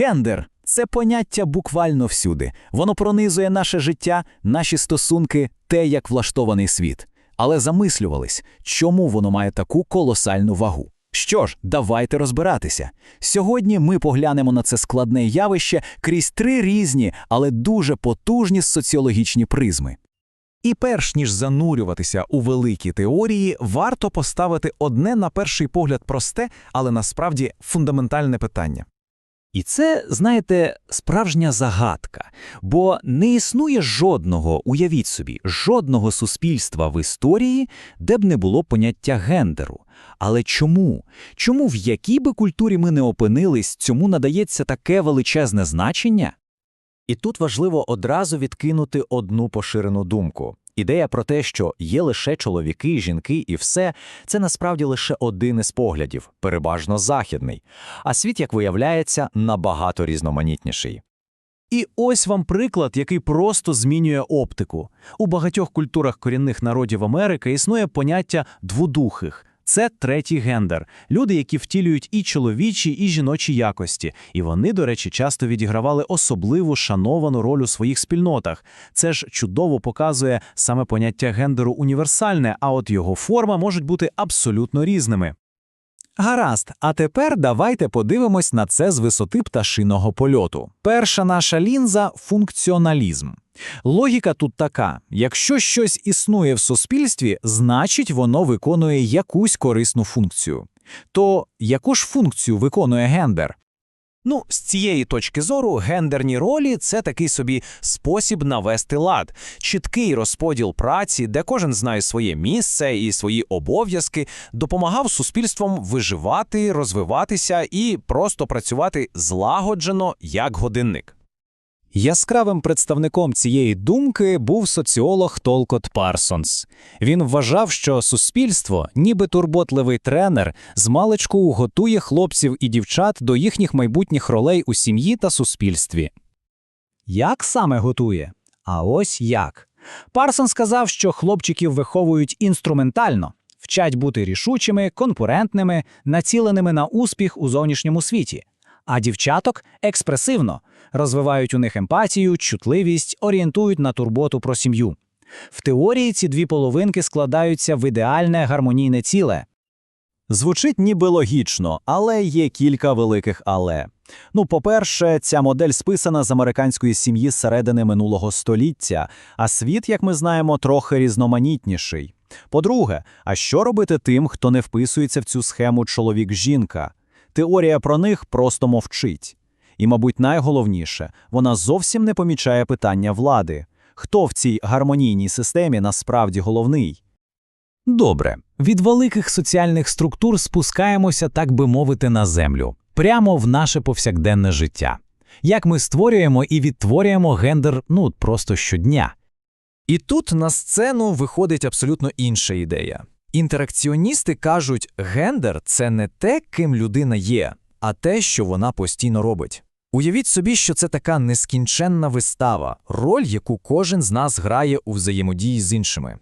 Гендер це поняття буквально всюди. Воно пронизує наше життя, наші стосунки, те, як влаштований світ. Але замислювались, чому воно має таку колосальну вагу. Що ж, давайте розбиратися. Сьогодні ми поглянемо на це складне явище крізь три різні, але дуже потужні соціологічні призми. І перш ніж занурюватися у великі теорії, варто поставити одне на перший погляд просте, але насправді фундаментальне питання. І це, знаєте, справжня загадка, бо не існує жодного, уявіть собі, жодного суспільства в історії, де б не було поняття гендеру. Але чому? Чому в якій би культурі ми не опинились, цьому надається таке величезне значення? І тут важливо одразу відкинути одну поширену думку. Ідея про те, що є лише чоловіки, жінки і все, це насправді лише один із поглядів, переважно західний. А світ, як виявляється, набагато різноманітніший. І ось вам приклад, який просто змінює оптику. У багатьох культурах корінних народів Америки існує поняття двудухих. Це третій гендер, люди, які втілюють і чоловічі, і жіночі якості. І вони, до речі, часто відігравали особливу шановану роль у своїх спільнотах. Це ж чудово показує саме поняття гендеру універсальне, а от його форма можуть бути абсолютно різними. Гаразд, а тепер давайте подивимось на це з висоти пташиного польоту. Перша наша лінза функціоналізм. Логіка тут така: якщо щось існує в суспільстві, значить воно виконує якусь корисну функцію. То яку ж функцію виконує гендер? Ну, з цієї точки зору, гендерні ролі це такий собі спосіб навести лад, чіткий розподіл праці, де кожен знає своє місце і свої обов'язки, допомагав суспільством виживати, розвиватися і просто працювати злагоджено як годинник. Яскравим представником цієї думки був соціолог Толкот Парсонс. Він вважав, що суспільство, ніби турботливий тренер, змалечку готує хлопців і дівчат до їхніх майбутніх ролей у сім'ї та суспільстві. Як саме готує? А ось як. Парсон сказав, що хлопчиків виховують інструментально, вчать бути рішучими, конкурентними, націленими на успіх у зовнішньому світі, а дівчаток експресивно розвивають у них емпатію, чутливість, орієнтують на турботу про сім'ю. В теорії ці дві половинки складаються в ідеальне гармонійне ціле. Звучить ніби логічно, але є кілька великих але. Ну, по-перше, ця модель списана з американської сім'ї середини минулого століття, а світ, як ми знаємо, трохи різноманітніший. По-друге, а що робити тим, хто не вписується в цю схему чоловік-жінка? Теорія про них просто мовчить. І, мабуть, найголовніше, вона зовсім не помічає питання влади. Хто в цій гармонійній системі насправді головний? Добре, від великих соціальних структур спускаємося, так би мовити, на землю, прямо в наше повсякденне життя. Як ми створюємо і відтворюємо гендер ну просто щодня. І тут на сцену виходить абсолютно інша ідея. Інтеракціоністи кажуть, гендер це не те, ким людина є, а те, що вона постійно робить. Уявіть собі, що це така нескінченна вистава, роль, яку кожен з нас грає у взаємодії з іншими.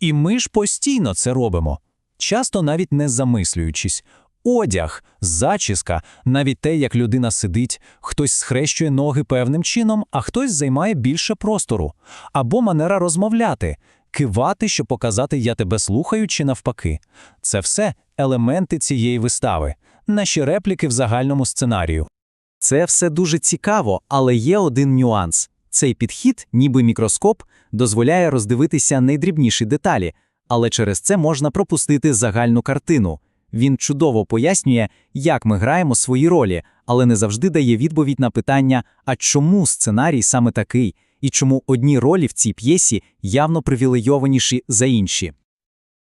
І ми ж постійно це робимо, часто навіть не замислюючись. Одяг, зачіска, навіть те, як людина сидить, хтось схрещує ноги певним чином, а хтось займає більше простору, або манера розмовляти, кивати, щоб показати я тебе слухаю чи навпаки. Це все елементи цієї вистави, наші репліки в загальному сценарію. Це все дуже цікаво, але є один нюанс. Цей підхід, ніби мікроскоп, дозволяє роздивитися найдрібніші деталі, але через це можна пропустити загальну картину. Він чудово пояснює, як ми граємо свої ролі, але не завжди дає відповідь на питання, а чому сценарій саме такий, і чому одні ролі в цій п'єсі явно привілейованіші за інші.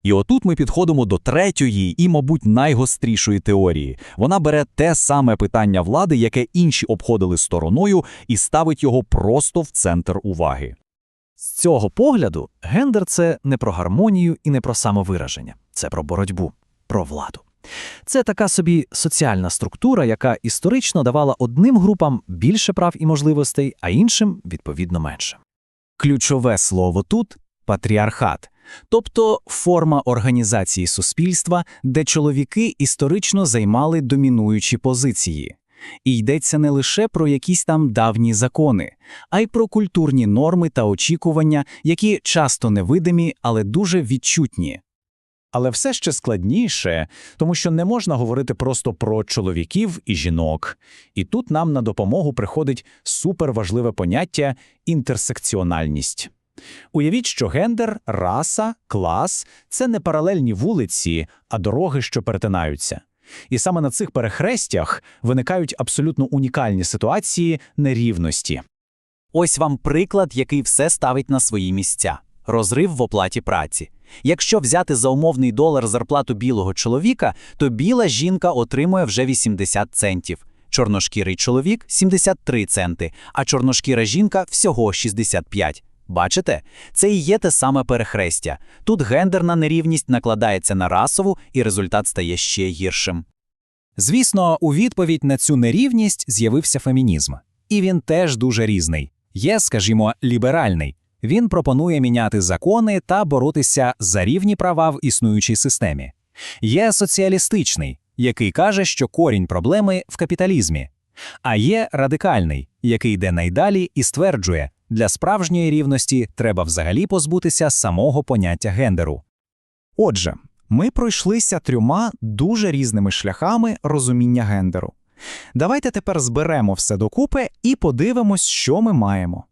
І отут ми підходимо до третьої і, мабуть, найгострішої теорії. Вона бере те саме питання влади, яке інші обходили стороною, і ставить його просто в центр уваги. З цього погляду, гендер це не про гармонію і не про самовираження, це про боротьбу, про владу. Це така собі соціальна структура, яка історично давала одним групам більше прав і можливостей, а іншим відповідно менше. Ключове слово тут патріархат, тобто форма організації суспільства, де чоловіки історично займали домінуючі позиції. І йдеться не лише про якісь там давні закони, а й про культурні норми та очікування, які часто невидимі, але дуже відчутні. Але все ще складніше, тому що не можна говорити просто про чоловіків і жінок. І тут нам на допомогу приходить суперважливе поняття інтерсекціональність. Уявіть, що гендер, раса, клас це не паралельні вулиці, а дороги, що перетинаються. І саме на цих перехрестях виникають абсолютно унікальні ситуації нерівності. Ось вам приклад, який все ставить на свої місця. Розрив в оплаті праці. Якщо взяти за умовний долар зарплату білого чоловіка, то біла жінка отримує вже 80 центів. Чорношкірий чоловік 73 центи, а чорношкіра жінка всього 65. Бачите? Це і є те саме перехрестя. Тут гендерна нерівність накладається на расову, і результат стає ще гіршим. Звісно, у відповідь на цю нерівність з'явився фемінізм. І він теж дуже різний. Є, скажімо, ліберальний. Він пропонує міняти закони та боротися за рівні права в існуючій системі. Є соціалістичний, який каже, що корінь проблеми в капіталізмі. А є радикальний, який йде найдалі і стверджує, для справжньої рівності треба взагалі позбутися самого поняття гендеру. Отже, ми пройшлися трьома дуже різними шляхами розуміння гендеру. Давайте тепер зберемо все докупи і подивимось, що ми маємо.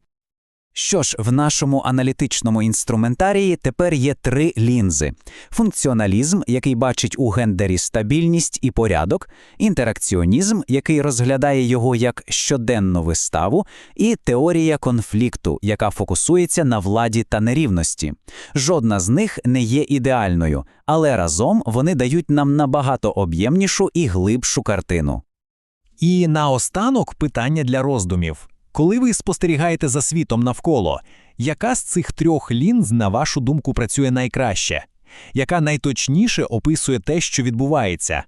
Що ж, в нашому аналітичному інструментарії тепер є три лінзи: функціоналізм, який бачить у гендері стабільність і порядок, інтеракціонізм, який розглядає його як щоденну виставу, і теорія конфлікту, яка фокусується на владі та нерівності. Жодна з них не є ідеальною, але разом вони дають нам набагато об'ємнішу і глибшу картину. І наостанок питання для роздумів. Коли ви спостерігаєте за світом навколо, яка з цих трьох лінз, на вашу думку, працює найкраще? Яка найточніше описує те, що відбувається?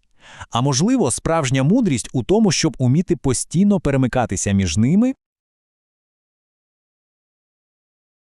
А можливо, справжня мудрість у тому, щоб уміти постійно перемикатися між ними